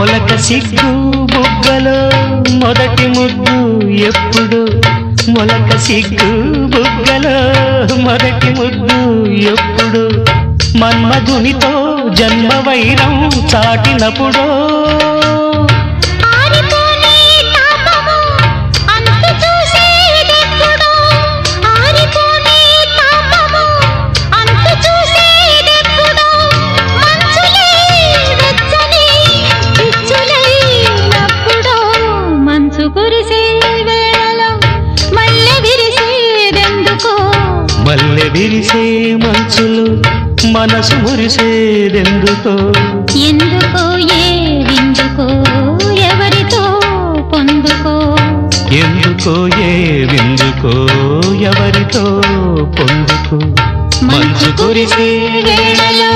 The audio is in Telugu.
మొలక సిగ్గు బుగ్గలో మొదటి ముద్దు ఎప్పుడు? మొలక సిగ్గు బుగ్గలో మొదటి ముద్దు ఎప్పుడు? మన్మధునితో జన్మ వైరం చాటినప్పుడో కురిసే వేళలో మల్లె విరిసేదెందుకో? మల్లె విరిసే మంచులు మనసు మురిసేదెందుకో? ఎందుకో ఏ విందుకో ఎవరితో పొందుకో? ఎందుకో ఏ విందుకో ఎవరితో పొందుకో? మంచు కురిసే వేళలో